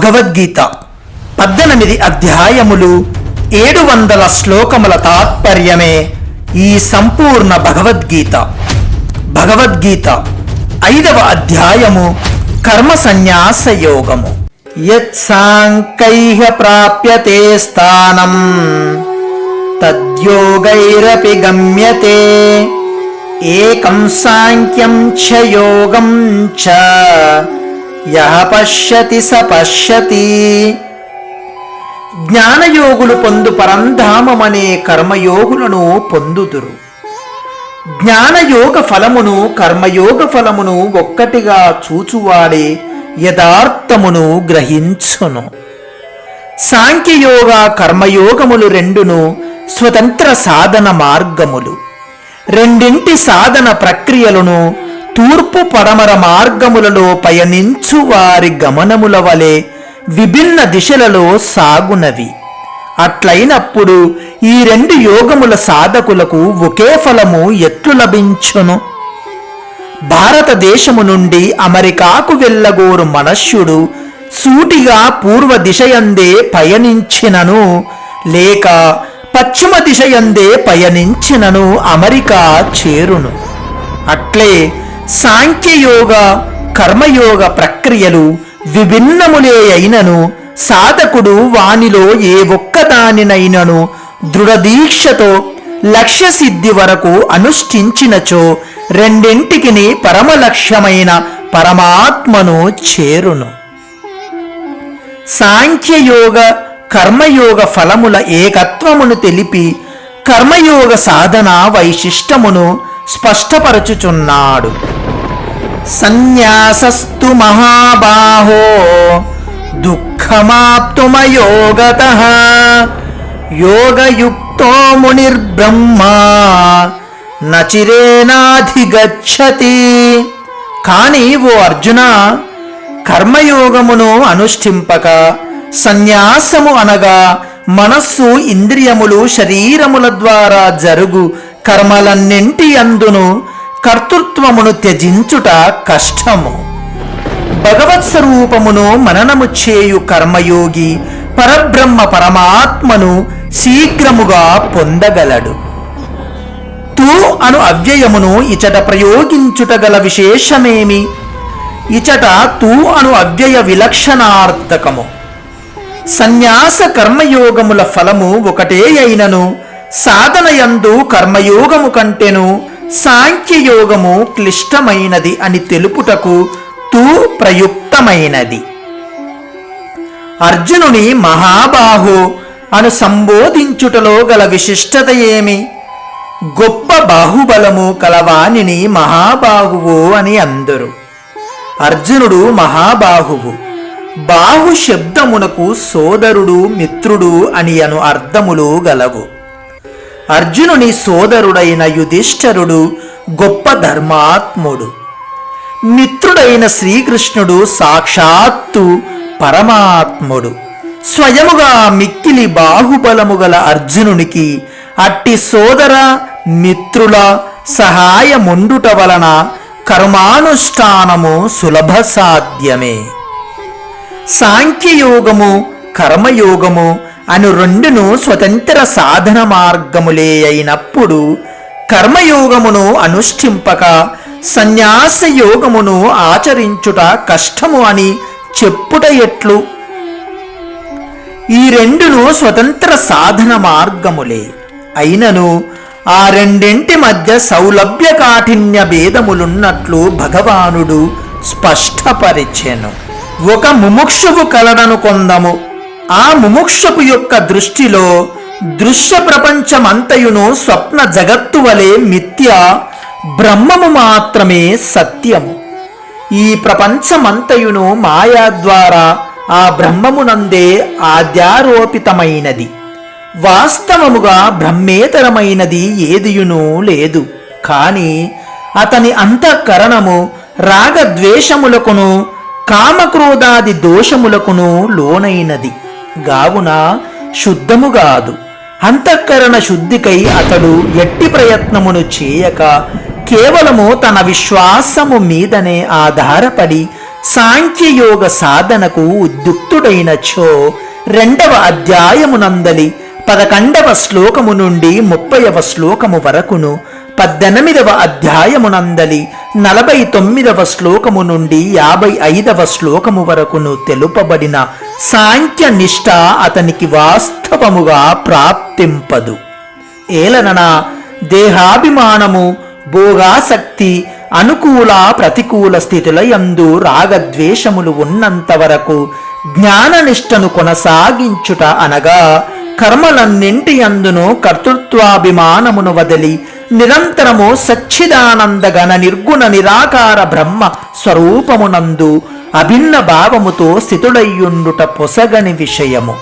భగవద్గీత పద్దెనిమిది అధ్యాయములు ఏడు వందల శ్లోకముల తాత్పర్యమే ఈ సంపూర్ణ భగవద్గీత. భగవద్గీత ఐదవ అధ్యాయము కర్మ సన్యాస యోగము. యత్సాంకైహ ప్రాప్యతే స్థానం తద్యోగైరపి గమ్యతే ఏకం సాంఖ్యం చ యోగం చ యహ పశ్యతి స పశ్యతి. జ్ఞానయోగులు పొందు పరంధామమనే కర్మయోగులను పొందుదురు. జ్ఞానయోగ ఫలమును కర్మయోగ ఫలమును ఒక్కటిగా చూచువాడే యథార్థమును గ్రహించును. సాంఖ్యయోగ కర్మయోగములు రెండును స్వతంత్ర సాధన మార్గములు. రెండింటి సాధన ప్రక్రియలను తూర్పు పడమర మార్గములలో పయనించు వారి గమనముల వలె విభిన్న దిశలలో సాగునవి. అట్లయినప్పుడు ఈ రెండు యోగముల సాధకులకు ఒకే ఫలము ఎట్లు లభించును? భారతదేశము నుండి అమెరికాకు వెళ్ళగోరు మనష్యుడు సూటిగా పూర్వ దిశయందే పయనించినను లేక పశ్చిమ దిశయందే పయనించినను అమెరికా చేరును. అట్లే సాంఖ్యయోగ కర్మయోగ ప్రక్రియలు విభిన్నములే అయినను సాధకుడు వానిలో ఏ ఒక్కదానినైనను దృఢదీక్షతో లక్ష్యసిద్ధి వరకు అనుష్ఠించినచో రెండింటికిని పరమ లక్ష్యమైన పరమాత్మను చేరును. సాంఖ్యయోగ కర్మయోగ ఫలముల ఏకత్వమును తెలిపి కర్మయోగ సాధన వైశిష్టమును స్పష్టపరచుచున్నాడు. సన్యాసస్తు మహాబాహో దుఃఖమాప్తుమయోగత. యోగయుక్తో మునిర్బ్రహ్మా నచిరేనాధిగచ్చతి కానీ ఓ అర్జున కర్మయోగమును అనుష్ఠింపక సన్యాసము అనగా మనస్సు ఇంద్రియములు శరీరముల ద్వారా జరుగు కర్మలన్నింటి అందును కర్తృత్వమును త్యజించుట కష్టము. భగవత్ స్వరూపమును మననము చేయు కర్మయోగి పరబ్రహ్మ పరమాత్మను శీఘ్రముగా పొందగలడు. తూ అను అవ్యయమును ఇచట ప్రయోగించుట గల విశేషమేమి? ఇచట తూ అను అవ్యయ విలక్షణార్థకము. సన్యాస కర్మయోగముల ఫలము ఒకటే అయినను సాధనయందు కర్మయోగము కంటెను సాంఖ్యయోగము క్లిష్టమైనది అని తెలుపుటకు తూ ప్రయుక్తమైనది అర్జునుని మహాబాహు అను సంబోధించుటలో గల విశిష్టత ఏమి? గొప్ప బాహుబలము కలవాణిని మహాబాహువు అని అందరు. అర్జునుడు మహాబాహువు బాహు శబ్దమునకు సోదరుడు మిత్రుడు అని అను అర్థములు గలవు. అర్జునుని సోదరుడైన యుధిష్ఠరుడు గొప్ప ధర్మాత్ముడు. మిత్రుడైన శ్రీకృష్ణుడు సాక్షాత్తు పరమాత్ముడు. స్వయముగా మిక్కిలి బాహుబలము గల అర్జునునికి అట్టి సోదర మిత్రుల సహాయముండుట వలన కర్మానుష్ఠానము సులభ సాధ్యమే సాంఖ్యయోగము కర్మయోగము అను రెండును స్వతంత్ర సాధన మార్గములే అయినప్పుడు కర్మయోగమును అనుష్ఠింపక సన్యాస యోగమును ఆచరించుట కష్టము అని చెప్పుట ఎట్లు? ఈ రెండును స్వతంత్ర సాధన మార్గములే. అయినను ఆ రెండింటి మధ్య సౌలభ్య కాఠిన్య భేదములున్నట్లు భగవానుడు స్పష్టపరిచెను. ఒక ముముక్షువు కలడను కొందము. ఆ ముముక్షపు యొక్క దృష్టిలో దృశ్య ప్రపంచమంతయును స్వప్న జగత్తు వలె మిథ్య బ్రహ్మము మాత్రమే సత్యము. ఈ ప్రపంచమంతయును మాయా ద్వారా ఆ బ్రహ్మమునందే ఆద్యారోపితమైనది. వాస్తవముగా బ్రహ్మేతరమైనది ఏదియునూ లేదు. కాని అతని అంతఃకరణము రాగద్వేషములకును కామక్రోధాది దోషములకును లోనైనది. గావున శుద్ధముగాదు అంతఃకరణ శుద్ధికై అతడు ఎట్టి ప్రయత్నమును చేయక కేవలము తన విశ్వాసము మీదనే ఆధారపడి సాంఖ్యయోగ సాధనకు ఉద్యుక్తుడైనచో రెండవ అధ్యాయమునందలి పదకొండవ శ్లోకము నుండి ముప్పైవ శ్లోకము వరకును పద్దెనిమిదవ అధ్యాయమునందలి నలభై తొమ్మిదవ శ్లోకము నుండి యాభై ఐదవ శ్లోకము వరకును తెలుపబడిన సాంఖ్య నిష్ట అతనికి వాస్తవముగా ప్రాప్తింపదు. ఏలనన దేహాభిమానము భోగాసక్తి అనుకూల ప్రతికూల స్థితుల యందు రాగద్వేషములు ఉన్నంత వరకు జ్ఞాననిష్టను కొనసాగించుట అనగా కర్మలన్నింటి అందును కర్తృత్వాభిమానమును వదిలి నిరంతరము సచ్చిదానందగణ నిర్గుణ నిరాకార బ్రహ్మ స్వరూపమునందు అభిన్న భావముతో స్థితుడయ్యుండుట పొసగని విషయము.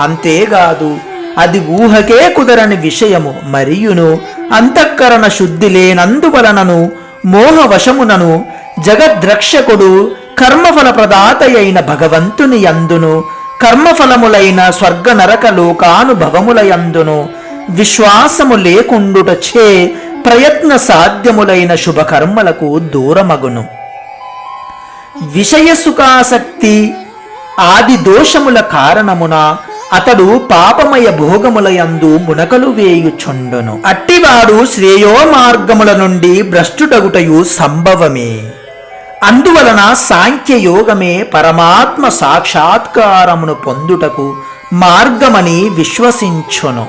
అంతేకాదు అది ఊహకే కుదరని విషయము. మరియును అంతఃకరణ శుద్ధి లేనందువలనను మోహవశమునను జగద్రక్షకుడు కర్మఫల ప్రదాత అయిన భగవంతుని యందును కర్మఫలములైన స్వర్గ నరక లోకానుభవముల యందును విశ్వాసము లేకుండుటచే ప్రయత్న సాధ్యములైన శుభకర్మలకు దూరమగును. విషయ సుఖాసక్తి ఆది దోషముల కారణమున అతడు పాపమయ భోగములయందు మునకలు వేయుచుండును. అట్టివాడు శ్రేయో మార్గముల నుండి భ్రష్టుడగుటయు సంభవమే. అందువలన సాంఖ్యయోగమే పరమాత్మ సాక్షాత్కారమును పొందుటకు మార్గమని విశ్వసించును.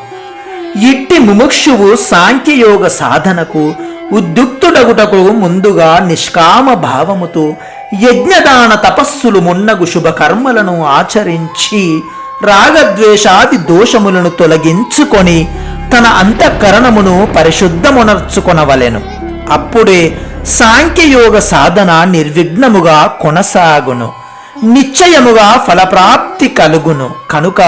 ఇట్టి ముముక్షువు సాంఖ్యయోగ సాధనకు ఉద్యుక్తుడగుటకు ముందుగా నిష్కామ భావముతో యజ్ఞదాన తపస్సులు మున్నగు శుభకర్మలను ఆచరించి రాగద్వేషాది దోషములను తొలగించుకొని తన అంతఃకరణమును పరిశుద్ధమునర్చుకొనవలెను. అప్పుడే సాంఖ్యయోగ సాధన నిర్విఘ్నముగా కొనసాగును. నిశ్చయముగా ఫలప్రాప్తి కలుగును. కనుక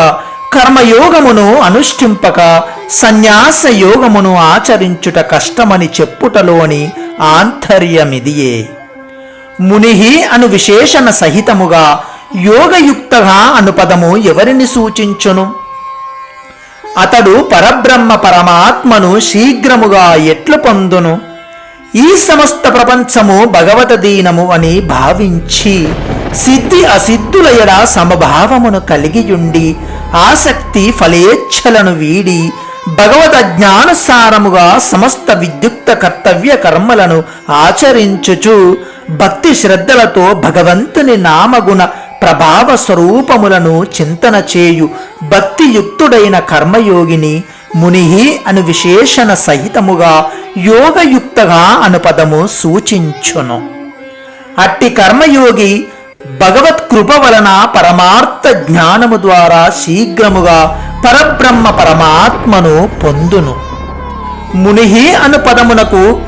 కర్మయోగమును అనుష్ఠింపక సన్యాస యోగమును ఆచరించుట కష్టమని చెప్పుటలోని ఆంతర్యమిదియే. మునిహి అను విశేషణ సహితముగా యోగయుక్తగా అను పదము ఎవరిని సూచించును? అతడు పరబ్రహ్మ పరమాత్మను శీఘ్రముగా ఎట్లు పొందును? ఈ సమస్త ప్రపంచము భగవత దీనము అని భావించి సిద్ధి అసిద్ధులయడ సమభావమును కలిగియుండి ఆసక్తి ఫలేచ్ఛలను వీడి భగవత జ్ఞానసారముగా సమస్త విద్యుక్త కర్తవ్య కర్మలను ఆచరించుచు భక్తి శ్రద్ధలతో భగవంతుని నామగుణ ప్రభావ స్వరూపములను చింతన చేయు భక్తియుక్తుడైన కర్మయోగిని మునిహి అను విశేషణ సహితముగా యోగయుక్తగా అనుపదము సూచించును. అట్టి కర్మయోగి భగవత్ కృప వలన పరమార్థ జ్ఞానము ద్వారా శీఘ్రముగా పరబ్రహ్మ పరమాత్మను పొందును. మునిహి అను పదమునకు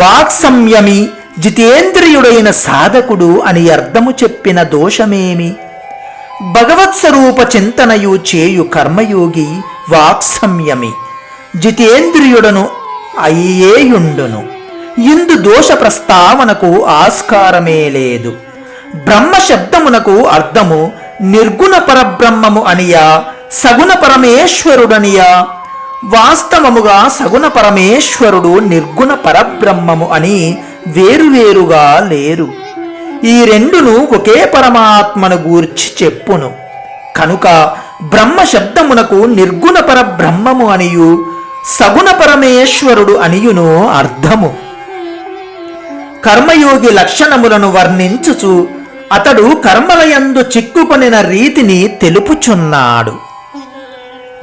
వాక్సంయమి జితేంద్రియుడైన సాధకుడు అని అర్థము చెప్పిన దోషమేమి? భగవత్స్వరూప చింతనయు చేయు కర్మయోగి వాక్సమ్యమి జితేంద్రియుడను అయ్యేయుండును. ఇందు దోష ప్రస్తావనకు ఆస్కారమే లేదు. బ్రహ్మ శబ్దమునకు అర్థము నిర్గుణ పరబ్రహ్మము అనియా సగుణ పరమేశ్వరుడనియా. వాస్తవముగా సగుణ పరమేశ్వరుడు నిర్గుణ పరబ్రహ్మము అని వేరువేరుగా లేరు. ఈ రెండును ఒకే పరమాత్మను గూర్చి చెప్పును. కనుక బ్రహ్మ శబ్దమునకు నిర్గుణ పరబ్రహ్మము అనియు సగుణ పరమేశ్వరుడు అనియును అర్థము. కర్మయోగి లక్షణములను వర్ణించుచు అతడు కర్మలయందు చిక్కుకొనిన రీతిని తెలుపుచున్నాడు.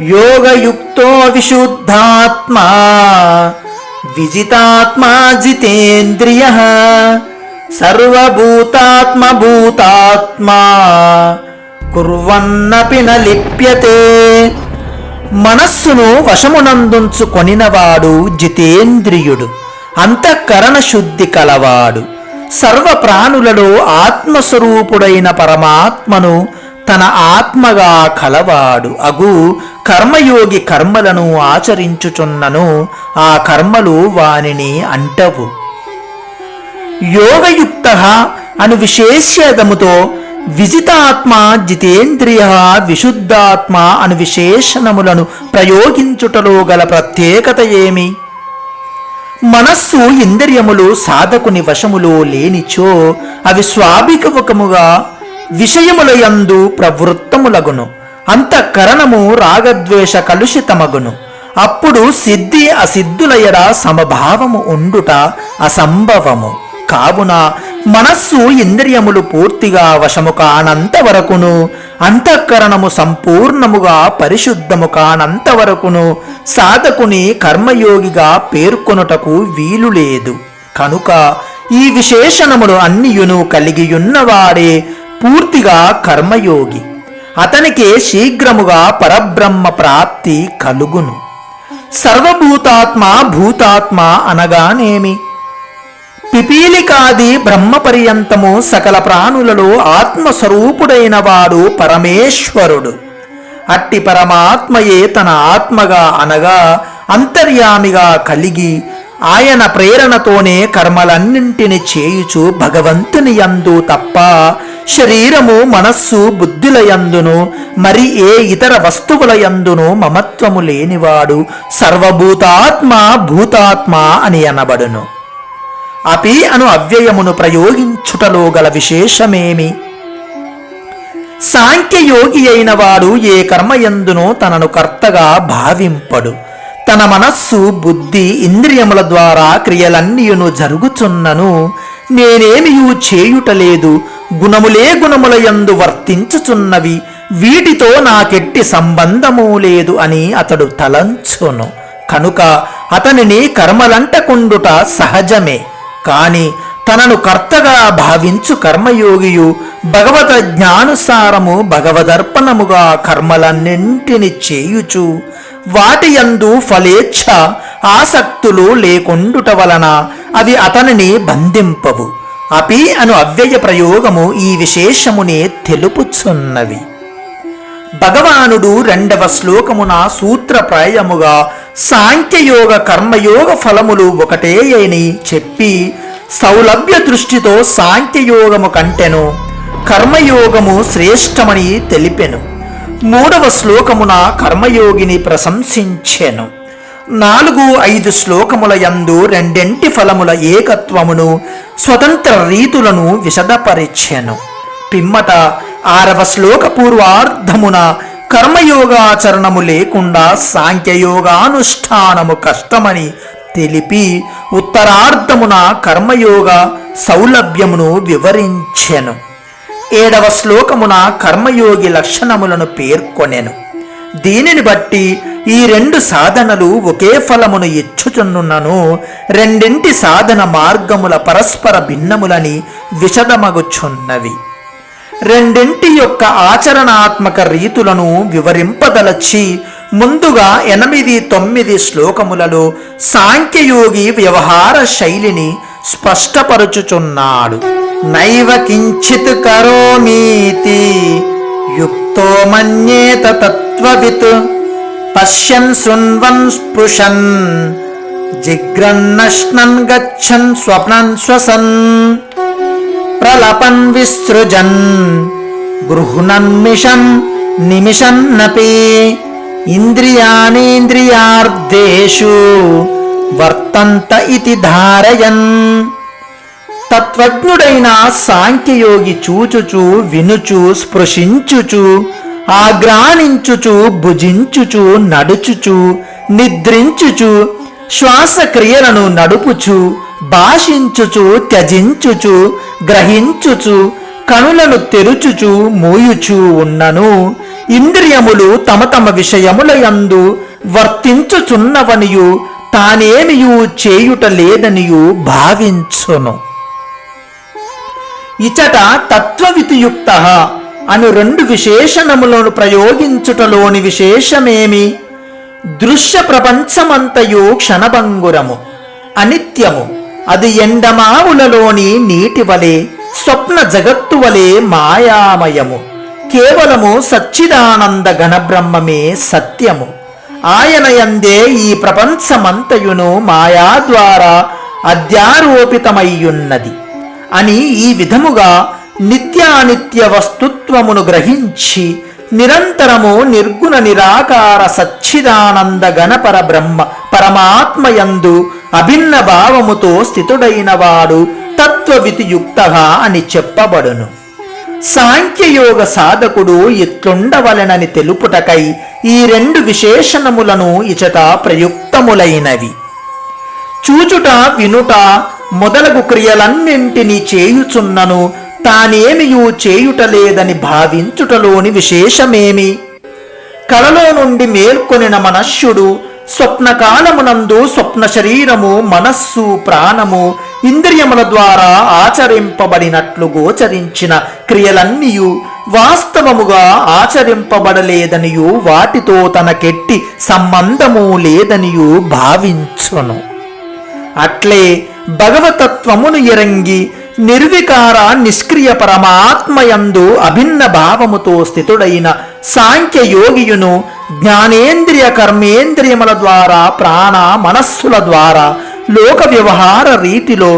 యోగయుక్తో విశుద్ధాత్మా విజితాత్మా జితేంద్రియ సర్వభూతాత్మ భూతాత్మా కుర్వన్నపి లిప్యతే మనస్సును వశమునందుంచుకొనినవాడు జితేంద్రియుడు అంతఃకరణ శుద్ధి కలవాడు. సర్వ ప్రాణులలో ఆత్మస్వరూపుడైన పరమాత్మను తన ఆత్మగా కలవాడు. అగు కర్మయోగి కర్మలను ఆచరించుచున్నను. ఆ కర్మలు వానిని అంటవు. యోగయుక్త అను విశేష్యదముతో విజితాత్మ జితేంద్రియ విశుద్ధాత్మ అను విశేషణములను ప్రయోగించుటలో గల ప్రత్యేకత ఏమి? మనస్సు ఇంద్రియములు సాధకుని వశములో లేనిచో అవి స్వాభికముగా విషయములయందు ప్రవృత్తములగును. అంతఃకరణము రాగద్వేష కలుషితమగును. అప్పుడు సిద్ధి అసిద్ధుల సమభావము ఉండుట అసంభవము. కావున మనస్సు ఇంద్రియములు పూర్తిగా వశము కానంత వరకును అంతఃకరణము సంపూర్ణముగా పరిశుద్ధము కానంత వరకును సాధకుని కర్మయోగిగా పేర్కొనుటకు వీలు లేదు. కనుక ఈ విశేషణములు అన్నియును కలిగియున్నవాడే పూర్తిగా కర్మయోగి. అతనికే శీఘ్రముగా పరబ్రహ్మ ప్రాప్తి కలుగును. సర్వభూతాత్మ భూతాత్మ అనగానేమి? పిపీలికాది బ్రహ్మపర్యంతము సకల ప్రాణులలో ఆత్మస్వరూపుడైన వాడు పరమేశ్వరుడు. అట్టి పరమాత్మయే తన ఆత్మగా అనగా అంతర్యామిగా కలిగి ఆయన ప్రేరణతోనే కర్మలన్నింటిని చేయుచు భగవంతుని యందు తప్ప శరీరము మనస్సు బుద్ధుల యందును మరి ఏ ఇతర వస్తువుల యందును మమత్వము లేనివాడు సర్వభూతాత్మ భూతాత్మ అని అనబడును. అపి అను అవ్యయమును ప్రయోగించుటలో గల విశేషమేమి? సాంఖ్యయోగి అయిన వాడు ఏ కర్మయందునో తనను కర్తగా భావింపడు. తన మనస్సు బుద్ధి ఇంద్రియముల ద్వారా క్రియలన్నీయును జరుగుచున్నను. నేనేమియూ చేయుటలేదు. గుణములే గుణముల యందు వర్తించుచున్నవి. వీటితో నాకెట్టి సంబంధము లేదు అని అతడు తలంచును. కనుక అతనిని కర్మలంటకుండుట సహజమే. కాని తనను కర్తగా భావించు కర్మయోగియు భగవత జ్ఞానుసారము భగవదర్పణముగా కర్మలన్నింటిని చేయుచు వాటి యందు ఫలేచ్ఛ ఆసక్తులు లేకుండుట వలన అవి అతనిని బంధింపవు. అపి అను అవ్యయ ప్రయోగము ఈ విశేషమునే తెలుపుచున్నవి. భగవానుడు రెండవ శ్లోకమున సూత్రప్రాయముగా సాంఖ్యయోగ కర్మయోగ ఫలములు ఒకటే అని చెప్పి సౌలభ్య దృష్టితో సాంఖ్యయోగము కంటెను కర్మయోగము శ్రేష్టమని తెలిపెను. మూడవ శ్లోకమున కర్మయోగిని ప్రశంసించెను. నాలుగు ఐదు శ్లోకముల యందు రెండింటి ఫలముల ఏకత్వమును స్వతంత్ర రీతులను విశదపరిచెను. పిమ్మట ఆరవ శ్లోక పూర్వార్ధమున కర్మయోగాచరణము లేకుండా సాంఖ్యయోగానుష్ఠానము కష్టమని తెలిపి ఉత్తరార్ధమున కర్మయోగ సౌలభ్యమును వివరించెను. ఏడవ శ్లోకమున కర్మయోగి లక్షణములను పేర్కొనెను. దీనిని బట్టి ఈ రెండు సాధనలు ఒకే ఫలమును ఇచ్చుచున్నున్నను రెండింటి సాధన మార్గముల పరస్పర భిన్నములని విషదమగుచున్నవి. రెండింటి యొక్క ఆచరణాత్మక రీతులను వివరింపదలచి ముందుగా ఎనిమిది తొమ్మిది శ్లోకములలో సాంఖ్యయోగి వ్యవహార శైలిని స్పష్టపరుచుచున్నాడు. నైవ కించిత్ కరోమీతి యుక్తో మన్యేత తత్వవిత్. పశ్యన్ శృణ్వన్ స్పృశన్ జిగ్రన్నశ్నన్ గచ్చన్ స్వప్నన్ శ్వసన్ ప్రలపన్ విసృజన్ గృహ్ణన్మిషన్ నిమిషన్నపి ఇంద్రియాణీంద్రియార్దేషు వర్తంత ఇతి ధారయన్ తత్వజ్ఞుడైన సాంఖ్యయోగి చూచుచు వినుచు స్పృశించుచు ఆగ్రాణించుచు భుజించుచు నడుచుచు నిద్రించుచు శ్వాసక్రియలను నడుపుచు భాషించుచు త్యజించుచు గ్రహించుచు కనులను తెరుచుచు మూయుచు ఉన్నను. ఇంద్రియములు తమ తమ విషయములయందు వర్తించుచున్నవనియు తానేమియు చేయుట లేదనియు భావించును. ఇచట తత్వవితియుక్త అను రెండు విశేషణములను ప్రయోగించుటలోని విశేషమేమి? దృశ్య ప్రపంచమంతయు క్షణభంగురము అనిత్యము అది ఎండమావులలోని నీటి వలె స్వప్న జగత్తు వలె మాయామయము. కేవలము సచ్చిదానంద ఘనబ్రహ్మమే సత్యము. ఆయనయందే ఈ ప్రపంచమంతయును మాయా ద్వారా అధ్యారోపితమయ్యున్నది అని ఈ విధముగా నిత్యానిత్య వస్తుత్వమును గ్రహించి నిరంతరము నిర్గుణ నిరాకార సచ్చిదానంద గణపర బ్రహ్మ పరమాత్మయందు అభిన్న భావముతో స్థితుడైన వాడు తత్వవితియుక్త అని చెప్పబడును. సాంఖ్యయోగ సాధకుడు ఇట్లుండవలెనని తెలుపుటకై ఈ రెండు విశేషణములను ఇచట ప్రయుక్తములైనవి. చూచుట వినుట మొదలగు క్రియలన్నింటినీ చేయుచున్నను తానేమియూ చేయుటలేదని భావించుటలోని విశేషమేమి? కలలో నుండి మేల్కొనిన మనశ్యుడు స్వప్నకాలమునందు స్వప్న శరీరము మనస్సు ప్రాణము ఇంద్రియముల ద్వారా ఆచరింపబడినట్లు గోచరించిన క్రియలన్నీయు వాస్తవముగా ఆచరింపబడలేదనియు వాటితో తనకెట్టి సంబంధము లేదనియు భావించును. అట్లే భగవతత్వమును ఎరంగి నిర్వికార నిష్క్రియ పరమాత్మయందు అభిన్న భావముతో స్థితుడైన సాంఖ్య యోగియును జ్ఞానేంద్రియ కర్మేంద్రియముల ద్వారా ప్రాణ మనస్సుల ద్వారా లోక వ్యవహార రీతిలో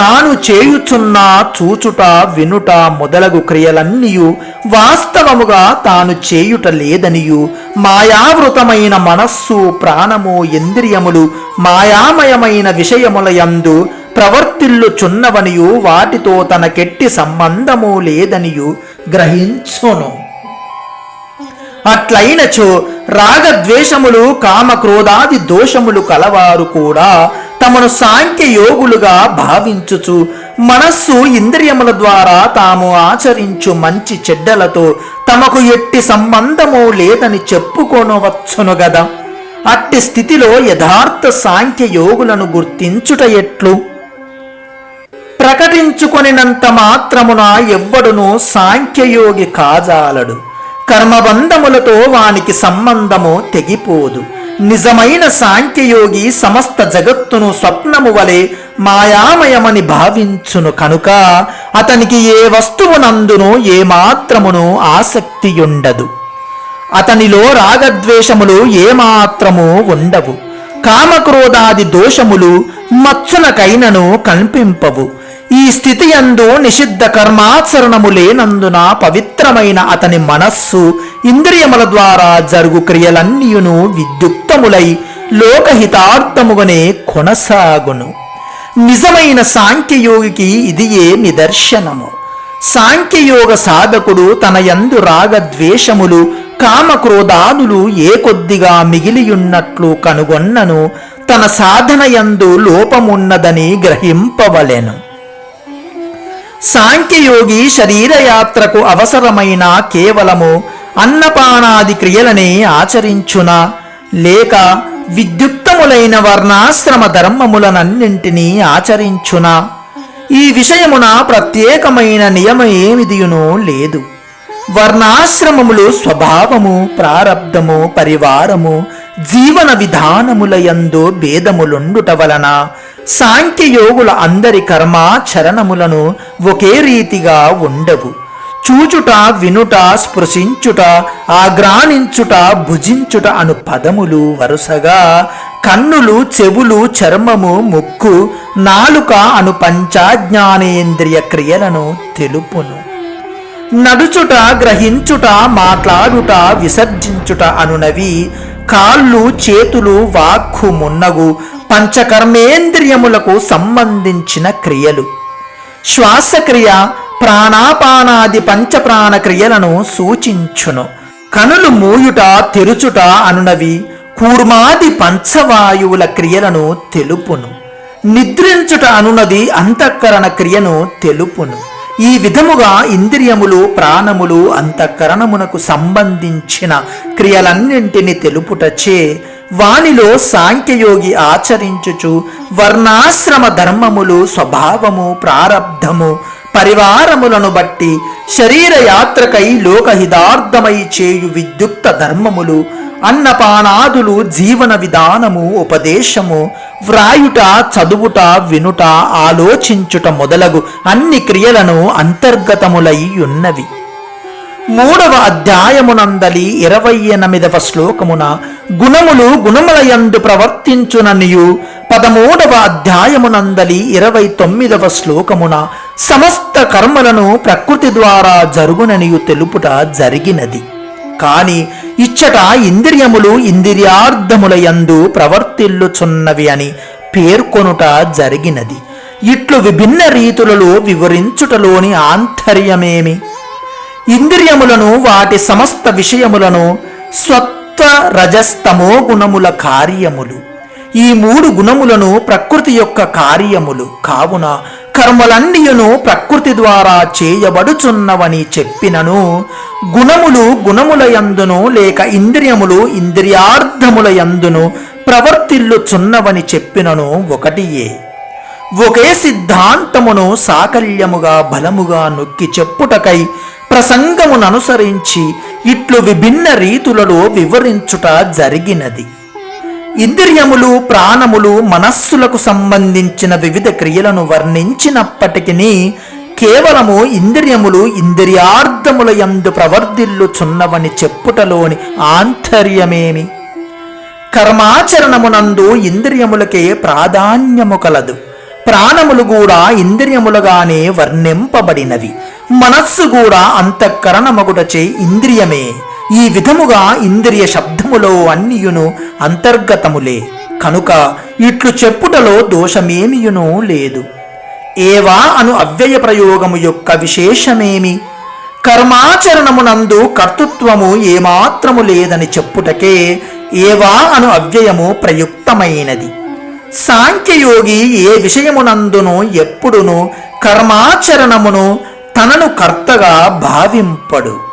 తాను చేయుచున్న చూచుట వినుట మొదలగు క్రియలన్నీయు వాస్తవముగా తాను చేయుట లేదనియు మాయావృతమైన మనస్సు ప్రాణము ఇంద్రియములు మాయామయమైన విషయముల యందు ప్రవర్తిల్లుచున్నవనియు వాటితో తనకెట్టి సంబంధము లేదనియు గ్రహించును. అట్లయినచో రాగద్వేషములు కామక్రోధాది దోషములు కలవారు కూడా తమను సాంఖ్య యోగులుగా భావించుచు మనస్సు ఇంద్రియముల ద్వారా తాము ఆచరించు మంచి చెడ్డలతో తమకు ఎట్టి సంబంధము లేదని చెప్పుకొనవచ్చును గదా. అట్టి స్థితిలో యథార్థ సాంఖ్య యోగులను గుర్తించుట ఎట్లు? ప్రకటించుకొనినంత మాత్రమున ఎవ్వడును సాంఖ్యయోగి కాజాలడు. కర్మబంధములతో వానికి సంబంధము తెగిపోదు. నిజమైన సాంఖ్యయోగి సమస్త జగత్తును స్వప్నము వలె మాయామయమని భావించును కనుక అతనికి ఏ వస్తువునందును ఏమాత్రమును ఆసక్తియుండదు. అతనిలో రాగద్వేషములు ఏమాత్రము ఉండవు. కామక్రోధాది దోషములు మచ్చునకైనను కల్పింపవు. ఈ స్థితి యందు నిషిద్ధ కర్మాచరణము లేనందున పవిత్రమైన అతని మనస్సు ఇంద్రియముల ద్వారా జరుగు క్రియలన్నీయును విద్యుక్తములై లోకహితార్థముగానే కొనసాగును. నిజమైన సాంఖ్యయోగికి ఇది ఏ నిదర్శనము. సాంఖ్యయోగ సాధకుడు తన యందు రాగద్వేషములు కామక్రోధాదులు ఏ కొద్దిగా మిగిలియున్నట్లు కనుగొన్నను తన సాధన యందు లోపమున్నదని గ్రహింపవలెను. సాంఖ్యయోగి శరీరయాత్రకు అవసరమైన కేవలము అన్నపానాది క్రియలనే ఆచరించునా? లేక విద్యుక్తములైన వర్ణాశ్రమ ధర్మములనన్నింటినీ ఆచరించునా? ఈ విషయమున ప్రత్యేకమైన నియమ ఏమిదియునో లేదు. వర్ణాశ్రమములు స్వభావము ప్రారబ్ధము పరివారము జీవన విధానములయందు భేదములుండుట వలన సాంఖ్యయోగుల అందరి కర్మాచరణములను ఒకే రీతిగా ఉండవు. చూచుట వినుట స్పృశించుట ఆగ్రాణించుట భుజించుట అను పదములు వరుసగా కన్నులు చెవులు చర్మము ముక్కు నాలుక అను పంచాజ్ఞానేంద్రియ క్రియలను తెలుపును. నడుచుట గ్రహించుట మాట్లాడుట విసర్జించుట అనునవి కాళ్ళు చేతులు వాక్కు మున్నగు పంచకర్మేంద్రియములకు సంబంధించిన క్రియలు. శ్వాసక్రియ ప్రాణాపానాది పంచప్రాణ క్రియలను సూచించును. కనులు మూయుట తెరుచుట అనునవి కూర్మాది పంచవాయువుల క్రియలను తెలుపును. నిద్రించుట అనునది అంతఃకరణ క్రియను తెలుపును. ఈ విధముగా ఇంద్రియములు ప్రాణములు అంతఃకరణమునకు సంబంధించిన క్రియలన్నింటిని తెలుపుటచే వానిలో సాంఖ్యయోగి ఆచరించుచు వర్ణాశ్రమ ధర్మములు స్వభావము ప్రారబ్ధము పరివారములను బట్టి శరీర యాత్రకై లోకహితార్థమై చేయు విద్యుక్త ధర్మములు అన్నపానాదులు జీవన విధానము ఉపదేశము వ్రాయుట చదువుట వినుట ఆలోచించుట మొదలగు అన్ని క్రియలను అంతర్గతములై ఉన్నవి మూడవ అధ్యాయమునందలి ఇరవై ఎనిమిదవ శ్లోకమున గుణములు గుణములయందు ప్రవర్తించుననియు పదమూడవ అధ్యాయమునందలి ఇరవై తొమ్మిదవ శ్లోకమున సమస్త కర్మలను ప్రకృతి ద్వారా జరుగుననియు తెలుపుట జరిగినది. కానీ ఇచ్చట ఇంద్రియములు ఇంద్రియార్థములయందు ప్రవర్తిల్లుచున్నవి అని పేర్కొనుట జరిగినది. ఇట్లు విభిన్న రీతులలో వివరించుటలోని ఆంతర్యమేమి? ఇంద్రియములను వాటి సమస్త విషయములను స్వత్వ రజస్తమో గుణముల కార్యములు. ఈ మూడు గుణములను ప్రకృతి యొక్క కార్యములు. కావున కర్మలన్నీయును ప్రకృతి ద్వారా చేయబడుచున్నవని చెప్పినను. గుణములు గుణముల యందును లేక ఇంద్రియములు ఇంద్రియార్థములయందును ప్రవర్తిల్లుచున్నవని చెప్పినను ఒకటియే. ఒకే సిద్ధాంతమును సాకల్యముగా బలముగా నొక్కి చెప్పుటకై ప్రసంగమును అనుసరించి ఇట్లు విభిన్న రీతులలో వివరించుట జరిగినది. ఇంద్రియములు ప్రాణములు మనస్సులకు సంబంధించిన వివిధ క్రియలను వర్ణించినప్పటికీ కేవలము ఇంద్రియములు ఇంద్రియార్థముల యందు ప్రవర్ధిల్లుచున్నవని చెప్పుటలోని ఆంతర్యమేమి? కర్మాచరణమునందు ఇంద్రియములకే ప్రాధాన్యము కలదు. ప్రాణములు కూడా ఇంద్రియములుగానే వర్ణింపబడినవి. మనస్సు కూడా అంతఃకరణమగుటచే ఇంద్రియమే. ఈ విధముగా ఇంద్రియ శబ్దములో అన్నియును అంతర్గతములే. కనుక ఇట్లు చెప్పుటలో దోషమేమియును లేదు. ఏవా అను అవ్యయ ప్రయోగము యొక్క విశేషమేమి? కర్మాచరణమునందు కర్తృత్వము ఏమాత్రము లేదని చెప్పుటకే ఏవా అను అవ్యయము ప్రయుక్తమైనది. సాంఖ్యయోగి ఏ విషయమునందును ఎప్పుడును కర్మాచరణమును తనను కర్తగా భావింపడు.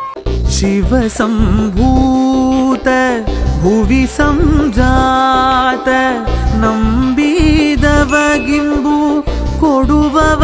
ಭೂತ ಭುವಿ ಸಂಜಾತ ನಂಬಿದವಗಿಂಬು ಕೊಡುವವ